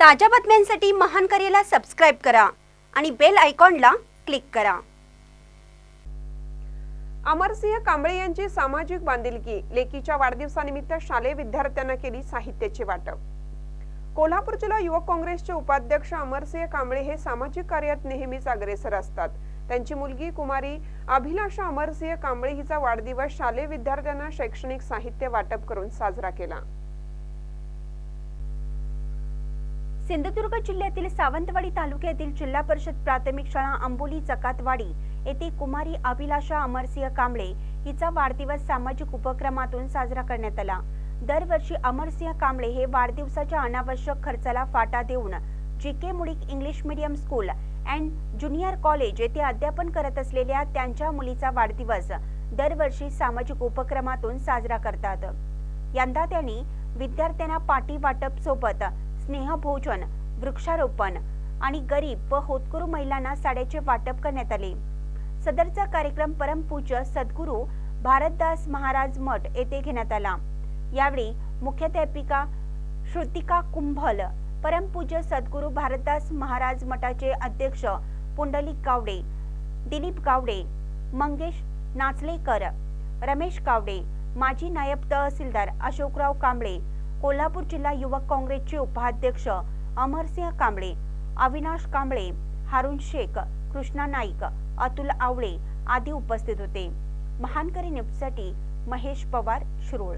ताज्या बातम्यांसाठी महान करेला सबस्क्राईब करा आणि बेल आयकॉनला क्लिक करा. अमरसिंह कांबळे यांची सामाजिक बांधिलकी लेकीच्या वाढदिवसानिमित्त शालेय विद्यार्थ्यांना केली साहित्याचे वाटप. कोल्हापूर जिल्हा युवक काँग्रेसचे उपाध्यक्ष अमरसिंह कांबळे हे सामाजिक कार्यात नेहमीच अग्रेसर असतात. त्यांची मुलगी कुमारी अभिलाषा अमरसिंह कांबळे हिचा वाढदिवस शालेय विद्यार्थ्यांना शैक्षणिक साहित्य वाटप करून साजरा केला. सिंधुदुर्ग जिल्ह्यातील सावंतवाडी तालुक्यातील जिल्हा परिषद प्राथमिक शाळा अंबोली जकातवाडी येथे कुमारी अभिलाषा अमरसिंह कांबळे हिचा वाढदिवस सामाजिक उपक्रमातून साजरा करण्यात आला. दरवर्षी अमरसिंह कांबळे हे वाढदिवसाच्या अनावश्यक खर्चाला फाटा देऊन G K Mulik English medium school and junior college येथे अध्यापन करत असलेल्या त्यांच्या मुलीचा वाढदिवस दरवर्षी सामाजिक उपक्रमातून साजरा करतात. यंदा त्यांनी विद्यार्थ्यांना पाटी वाटप सोबत स्नेहभोजन वृक्षारोपण आणि गरीब व होतकरू महिलांना साड्याचे वाटप करण्यात आले. सदरचा कार्यक्रम परमपूज्य सद्गुरू भारतदास महाराज मठ येथे घेण्यात आला. यावेळी मुख्याध्यापिका श्रुतिका कुंभल परमपूज्य सद्गुरू भारतदास महाराज मठाचे अध्यक्ष पुंडलिक गावडे दिलीप गावडे मंगेश नाचलेकर रमेश गावडे माजी नायब तहसीलदार अशोकराव कांबळे कोल्हापूर जिल्हा युवक काँग्रेसचे उपाध्यक्ष अमरसिंह कांबळे अविनाश कांबळे हारुण शेख कृष्णा नाईक अतुल आवळे आदी उपस्थित होते. महानकरी न्यूजसाठी महेश पवार शिरोळ.